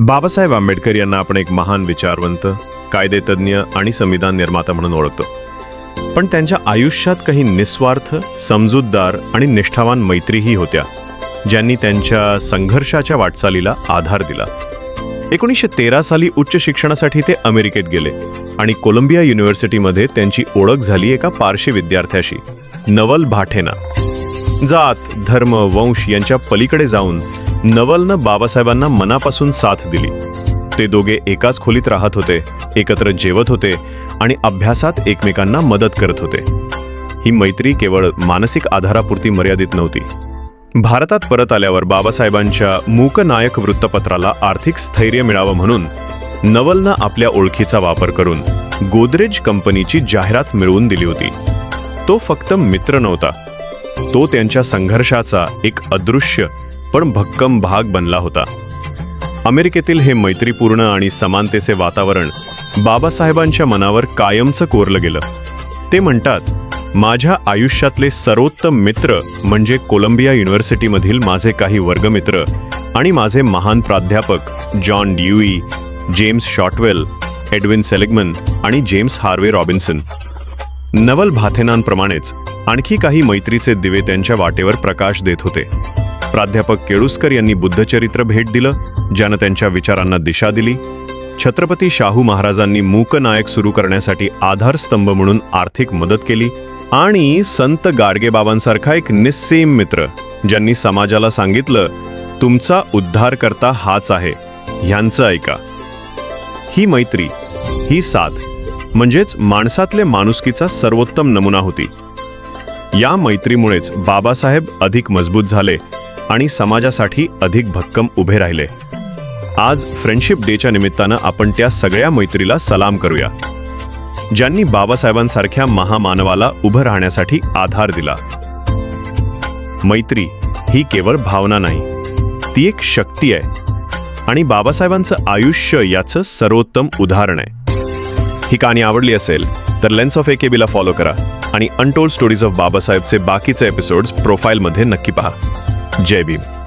बाबासाहेब आंबेडकर यांना आपण एक महान विचारवंत कायदेतज्ञ आणि संविधान निर्माता म्हणून ओळखतो. पण त्यांच्या आयुष्यात काही निस्वार्थ समजूतदार आणि निष्ठावान मैत्रीही होत्या ज्यांनी त्यांच्या संघर्षाच्या वाटचालीला आधार दिला. एकोणीसशे तेरा साली उच्च शिक्षणासाठी ते अमेरिकेत गेले आणि कोलंबिया युनिव्हर्सिटीमध्ये त्यांची ओळख झाली एका पारशी विद्यार्थ्याशी नवल भाठेना. जात धर्म वंश यांच्या पलीकडे जाऊन नवलनं बाबासाहेबांना मनापासून साथ दिली. ते दोघे एकाच खोलीत राहत होते एकत्र जेवत होते आणि अभ्यासात एकमेकांना मदत करत होते. ही मैत्री केवळ मानसिक आधारापुरती मर्यादित नव्हती. भारतात परत आल्यावर बाबासाहेबांच्या मूकनायक वृत्तपत्राला आर्थिक स्थैर्य मिळावं म्हणून नवलनं आपल्या ओळखीचा वापर करून गोदरेज कंपनीची जाहिरात मिळवून दिली होती. तो फक्त मित्र नव्हता. तो त्यांच्या संघर्षाचा एक अदृश्य पण भक्कम भाग बनला होता. अमेरिकेतील हे मैत्रीपूर्ण आणि समानतेचे वातावरण बाबासाहेबांच्या मनावर कायमचं कोरलं गेलं. ते म्हणतात माझ्या आयुष्यातले सर्वोत्तम मित्र म्हणजे कोलंबिया युनिव्हर्सिटीमधील माझे काही वर्गमित्र आणि माझे महान प्राध्यापक John Dewey James Shotwell Edwin Seligman आणि जेम्स हार्वे रॉबिन्सन. नवल भाथेनांप्रमाणेच आणखी काही मैत्रीचे दिवे त्यांच्या वाटेवर प्रकाश देत होते. प्राध्यापक केळुसकर यांनी बुद्धचरित्र भेट दिलं ज्यानं त्यांच्या विचारांना दिशा दिली. छत्रपती शाहू महाराजांनी मूकनायक सुरू करण्यासाठी आधारस्तंभ म्हणून आर्थिक मदत केली आणि संत गाडगेबाबांसारखा एक निस्सेम मित्र ज्यांनी समाजाला सांगितलं तुमचा उद्धार करता हाच आहे ह्यांचं ऐका. ही मैत्री ही साथ म्हणजेच माणसातले माणुसकीचा सर्वोत्तम नमुना होती. या मैत्रीमुळेच बाबासाहेब अधिक मजबूत झाले आणि समाजासाठी अधिक भक्कम उभे राहिले. आज फ्रेंडशिप डेच्या निमित्तानं आपण त्या सगळ्या मैत्रीला सलाम करूया. ज्यांनी बाबासाहेबांसारख्या महामानवाला उभं राहण्यासाठी आधार दिला. मैत्री ही केवळ भावना नाही ती एक शक्ती आहे. आणि बाबासाहेबांचं आयुष्य याचं सर्वोत्तम उदाहरण आहे. ही कहाणी आवडली असेल तर लेन्स ऑफ एकेबीला फॉलो करा. आणि अनटोल्ड स्टोरीज ऑफ बाबासाहेबचे बाकीचे एपिसोड्स प्रोफाईलमध्ये नक्की पहा. cebim.